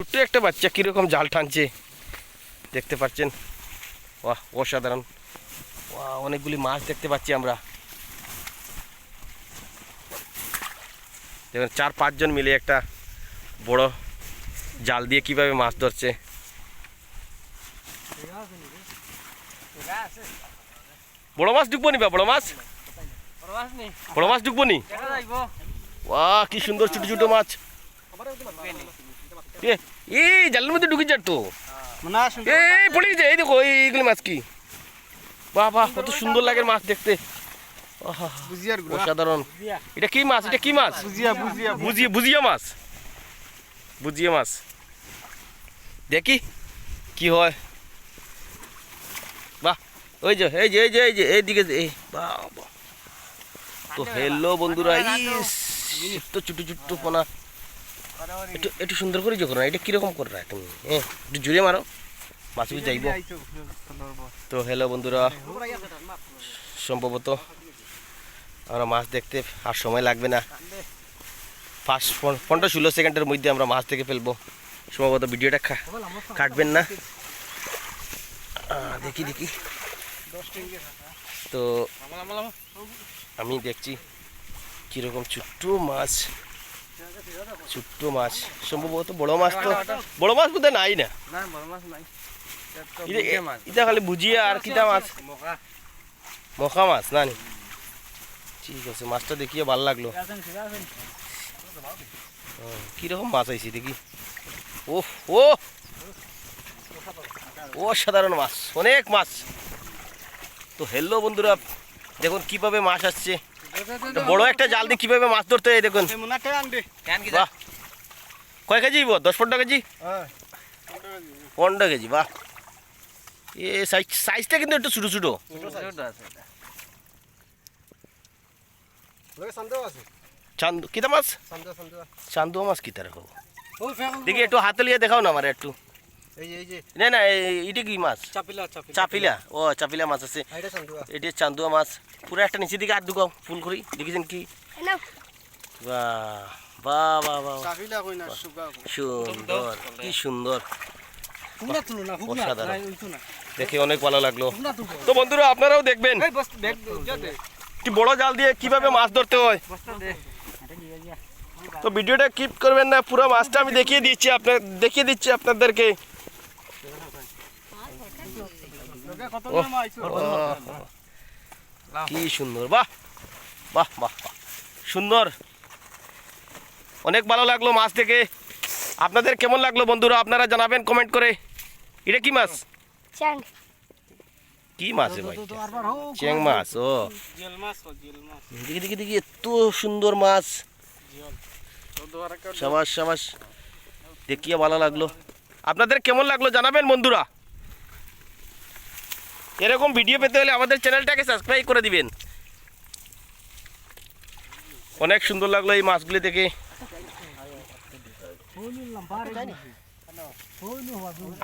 ছোট্ট একটা বাচ্চা কীরকম জাল টানছে। দেখতে পাচ্ছেন? বাহ অসাধারণ। বাহ অনেকগুলি মাছ দেখতে পাচ্ছি আমরা। দেখুন চার পাঁচজন মিলে একটা বড় জাল দিয়ে কীভাবে মাছ ধরছে। বড় মাছ ঢুকবো নি বা বড় মাছ? বড় মাছ ঢুকবো নি? বাহ কি সুন্দর ছোট ছোট মাছ। এ এই জালের মধ্যে ঢুকে যার তো এই পড়ে গেছে এই দেখো এইগুলি মাছ কি বাহ বাহ কত সুন্দর লাগে মাছ দেখতে অসাধারণ এটা কি মাছ এটা কি মাছ বুঝিয়ে বুঝিয়ে মাছ বুঝিয়ে মাছ দেখি কি হয় বাহ ওই যে এই যে এই যে এই যে এইদিকে এই বাহ বাহ তো হ্যালো বন্ধুরা ইস তো ছোট ছোট্ট পোনা একটু একটু সুন্দর করে যখন এটা কীরকম করে রাখ তুমি? হ্যাঁ একটু জুড়ে মারো। মাছগুলো যাইব। তো হ্যালো বন্ধুরা সম্ভবত আমরা মাছ দেখতে আর সময় লাগবে না। ফার্স্ট পনেরো ষোলো সেকেন্ডের মধ্যে আমরা মাছ দেখে ফেলব। সম্ভবত ভিডিওটা কাটবেন না। দেখি দেখি। তো আমি দেখছি কীরকম ছোট্ট মাছ। ছোট্ট মাছ সম্ভবত বড় মাছ তো বড় মাছ কোথায় নাই না? এটা- এটা খালি বুঝিয়ে আর কিটা মাছ? মখা মাছ না ঠিক আছে মাছটা দেখিয়ে ভালো লাগল। হুম, কীরকম মাছ আইছি দেখি। ও ও! ও সাধারণ মাছ অনেক মাছ। তো হেললো বন্ধুরা দেখুন কীভাবে মাছ আসছে। বড় একটা জাল দিয়ে কীভাবে মাছ ধরতে হয় দেখুন। বাহ। কয় কেজি দশ পনেরো কেজি? পনেরো কেজি বাহ। এ সাইজ সাইজটা কিন্তু একটু ছোটো ছোটো। চান্দু কিতা মাছ? চান্দুয়া মাছ কিতা রাখো দেখি একটু হাতে লিয়ে দেখাও না আমার একটু। না না এই- এটা কি মাছ? চাপিলা ও চাপিলা মাছ আছে। এটা চান্দুয়া। মাছ। পুরো একটা নিচে দিকে আর দুগাও ফুল করি। দেখেছেন কি? বাহ বাহ বাহ বাহ। সুন্দর কি সুন্দর। অসাধারণ। দেখে অনেক ভালো লাগল। তো বন্ধুরা আপনারাও দেখবেন। কি বড় জাল দিয়ে কীভাবে মাছ ধরতে হয়। তো ভিডিওটা কিপ করবেন না পুরো মাছটা আমি দেখিয়ে দিচ্ছি আপনার দেখিয়ে দিচ্ছি আপনাদেরকে। কি সুন্দর বাহ বাহ বাহ সুন্দর। অনেক ভালো লাগল মাছ থেকে আপনাদের কেমন লাগল বন্ধুরা? আপনারা জানাবেন কমেন্ট করে। এটা কি মাছ? চ্যাং। কি মাছ ভাই? চেং মাছ ও। দেখি দেখি দেখি এত সুন্দর মাছ। সাবাস সাবাস। দেখিয়ে ভালো লাগল। আপনাদের কেমন লাগল জানাবেন বন্ধুরা? এরকম ভিডিও পেতে হলে আমাদের চ্যানেলটাকে সাবস্ক্রাইব করে দিবেন। অনেক সুন্দর লাগল এই মাছগুলি দেখে।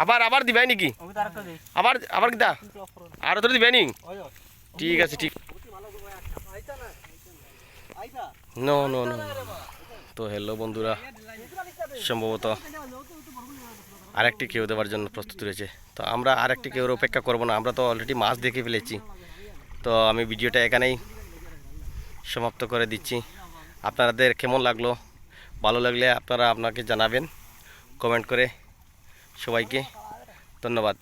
আবার আবার দিবাই নাকি? আবার আবার কিতা? আর তোর দিবাই নি? ঠিক আছে ঠিক। No no. নো তো হ্যালো বন্ধুরা, সম্ভবত আরেকটি কেউ দেওয়ার জন্য প্রস্তুত রয়েছে। তো আমরা আরেকটি কেউর অপেক্ষা করব না, আমরা তো অলরেডি মাছ দেখে ফেলেছি। তো আমি ভিডিওটা এখানেই সমাপ্ত করে দিচ্ছি। আপনাদের কেমন লাগল? ভালো লাগলে আপনারা আপনাকে জানাবেন কমেন্ট করে সবাইকে ধন্যবাদ।